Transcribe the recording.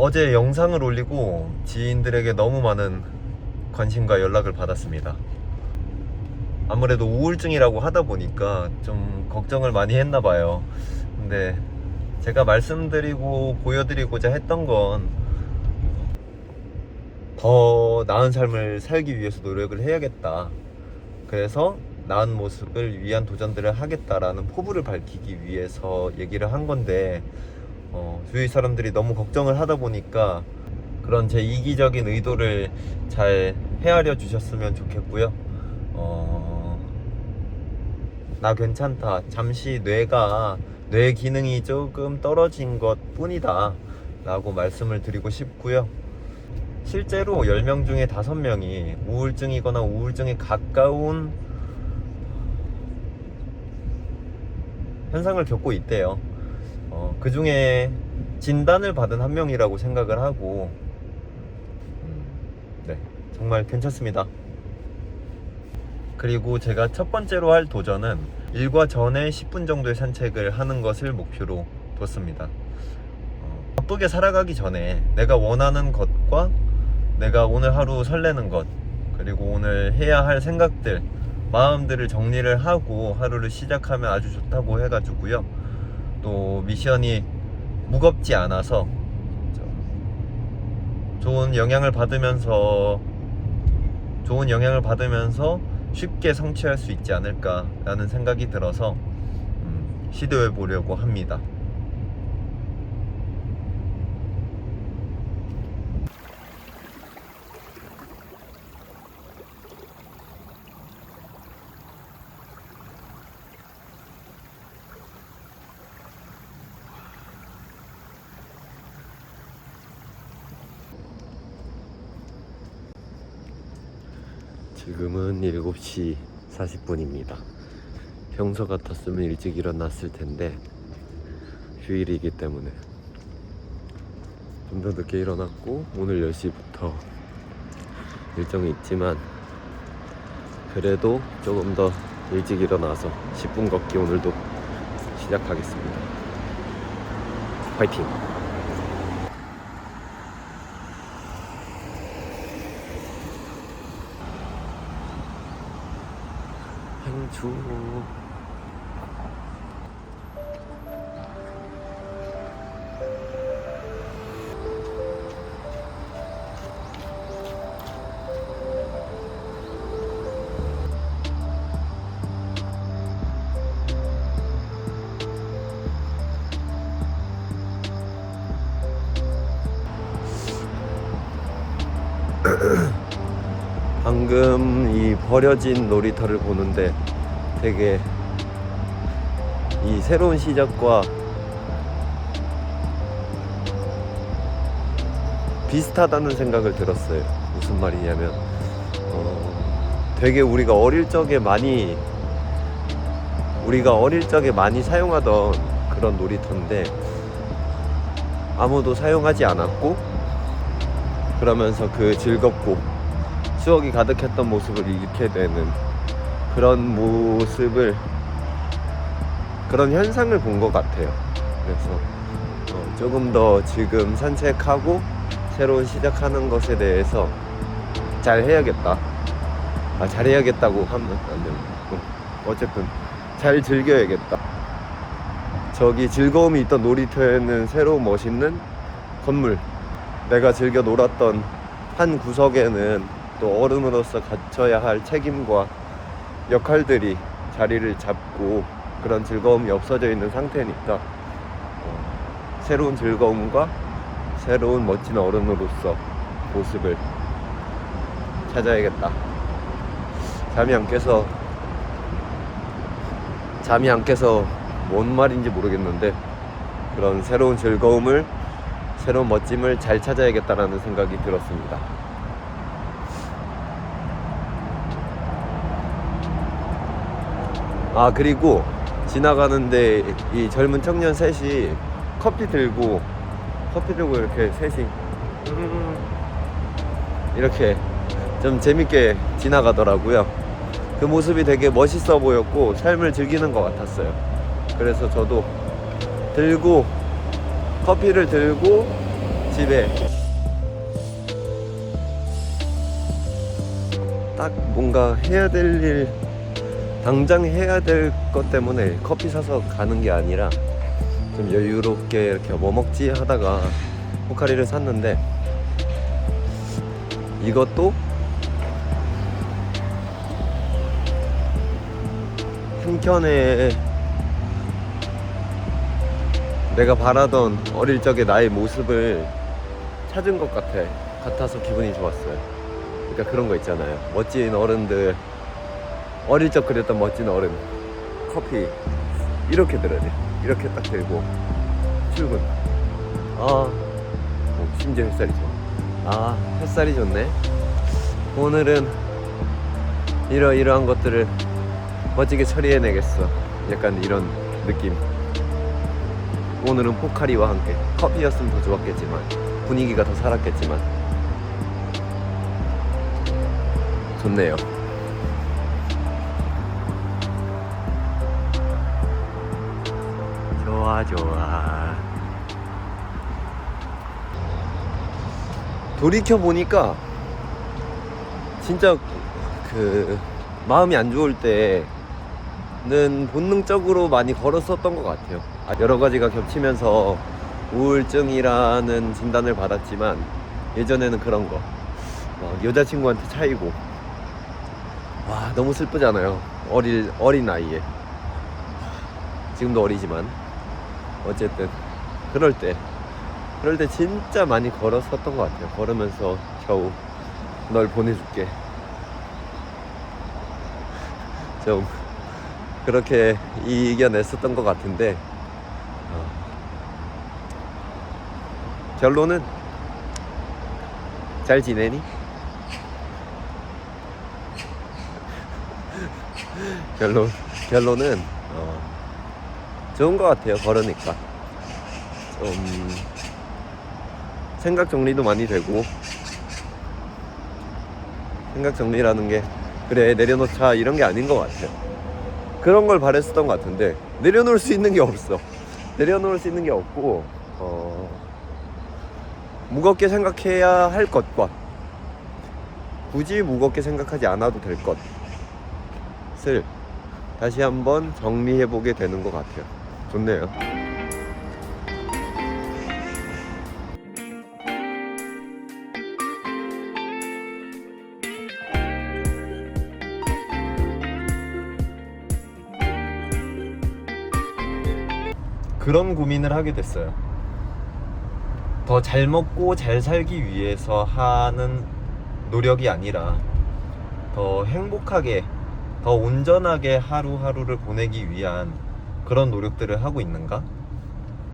어제 영상을 올리고 지인들에게 너무 많은 관심과 연락을 받았습니다. 아무래도 우울증이라고 하다 보니까 좀 걱정을 많이 했나 봐요. 근데 제가 말씀드리고 보여드리고자 했던 건 더 나은 삶을 살기 위해서 노력을 해야겠다. 그래서 나은 모습을 위한 도전들을 하겠다라는 포부를 밝히기 위해서 얘기를 한 건데 어, 주위 사람들이 너무 걱정을 하다 보니까 그런 제 이기적인 의도를 잘 헤아려 주셨으면 좋겠고요. 어, 나 괜찮다. 잠시 뇌가 뇌 기능이 조금 떨어진 것 뿐이다. 라고 말씀을 드리고 싶고요. 실제로 10명 중에 5명이 우울증이거나 우울증에 가까운 현상을 겪고 있대요. 어, 그 중에 진단을 받은 한 명이라고 생각을 하고, 음, 네, 정말 괜찮습니다. 그리고 제가 첫 번째로 할 도전은 일과 전에 10분 정도의 산책을 하는 것을 목표로 뒀습니다. 어, 바쁘게 살아가기 전에 내가 원하는 것과 내가 오늘 하루 설레는 것, 그리고 오늘 해야 할 생각들, 마음들을 정리를 하고 하루를 시작하면 아주 좋다고 해가지고요. 또 미션이 무겁지 않아서 저- 좋은 영향을 받으면서 좋은 영향을 받으면서 쉽게 성취할 수 있지 않을까라는 생각이 들어서 음, 시도해 보려고 합니다. 지금은 7시 40분입니다. 평소 같았으면 일찍 일어났을 텐데 휴일이기 때문에 좀 더 늦게 일어났고 오늘 10시부터 일정이 있지만 그래도 조금 더 일찍 일어나서 10분 걷기 오늘도 시작하겠습니다. 화이팅! 행 방금 이 버려진 놀이터를 보는데 되게 이 새로운 시작과 비슷하다는 생각을 들었어요. 무슨 말이냐면 어, 되게 우리가 어릴 적에 많이 우리가 어릴 적에 많이 사용하던 그런 놀이터인데 아무도 사용하지 않았고 그러면서 그 즐겁고 추억이 가득했던 모습을 잃게 되는 그런 모습을 그런 현상을 본 것 같아요. 그래서 어, 조금 더 지금 산책하고 새로운 시작하는 것에 대해서 잘 해야겠다. 아, 잘 해야겠다고 하면 안 됩니다. 어, 어쨌든 잘 즐겨야겠다. 저기 즐거움이 있던 놀이터에는 새로 멋있는 건물. 내가 즐겨 놀았던 한 구석에는 또 어른으로서 갖춰야 할 책임과 역할들이 자리를 잡고 그런 즐거움이 없어져 있는 상태니까 어, 새로운 즐거움과 새로운 멋진 어른으로서 모습을 찾아야겠다. 잠이 안 깨서 잠이 안 깨서 뭔 말인지 모르겠는데 그런 새로운 즐거움을 새로운 멋짐을 잘 찾아야겠다라는 생각이 들었습니다. 아 그리고 지나가는데 이 젊은 청년 셋이 커피 들고 커피 들고 이렇게 셋이 음, 이렇게 좀 재밌게 지나가더라고요. 그 모습이 되게 멋있어 보였고 삶을 즐기는 것 같았어요. 그래서 저도 들고 커피를 들고 집에 딱 뭔가 해야 될 일 당장 해야 될 것 때문에 커피 사서 가는 게 아니라 좀 여유롭게 이렇게 뭐 먹지 하다가 포카리를 샀는데 이것도 한켠에 내가 바라던 어릴 적의 나의 모습을 찾은 것 같아 같아서 기분이 좋았어요. 그러니까 그런 거 있잖아요. 멋진 어른들 어릴 적 그렸던 멋진 어른 커피 이렇게 들어야 돼. 이렇게 딱 들고 출근. 아 어, 심지어 햇살이 좋아. 아 햇살이 좋네. 오늘은 이러이러한 것들을 멋지게 처리해내겠어. 약간 이런 느낌. 오늘은 포카리와 함께 커피였으면 더 좋았겠지만 분위기가 더 살았겠지만 좋네요. 좋아. 돌이켜 보니까 진짜 그 마음이 안 좋을 때는 본능적으로 많이 걸었었던 것 같아요. 아, 여러 가지가 겹치면서 우울증이라는 진단을 받았지만 예전에는 그런 거막 여자친구한테 차이고 와 너무 슬프잖아요. 어릴 어린 나이에 지금도 어리지만 어쨌든 그럴 때 그럴 때 진짜 많이 걸었었던 것 같아요. 걸으면서 겨우 널 보내줄게. 좀 그렇게 이겨냈었던 것 같은데 어, 결론은 잘 지내니? 결론 결론은 어, 좋은 것 같아요. 걸으니까 좀 생각 정리도 많이 되고 생각 정리라는 게 그래 내려놓자 이런 게 아닌 것 같아요. 그런 걸 바랬었던 것 같은데 내려놓을 수 있는 게 없어. 내려놓을 수 있는 게 없고 어, 무겁게 생각해야 할 것과 굳이 무겁게 생각하지 않아도 될 것을 다시 한번 정리해 보게 되는 것 같아요. 좋네요. 그런 고민을 하게 됐어요. 더 잘 먹고 잘 살기 위해서 하는 노력이 아니라 더 행복하게, 더 온전하게 하루하루를 보내기 위한 그런 노력들을 하고 있는가?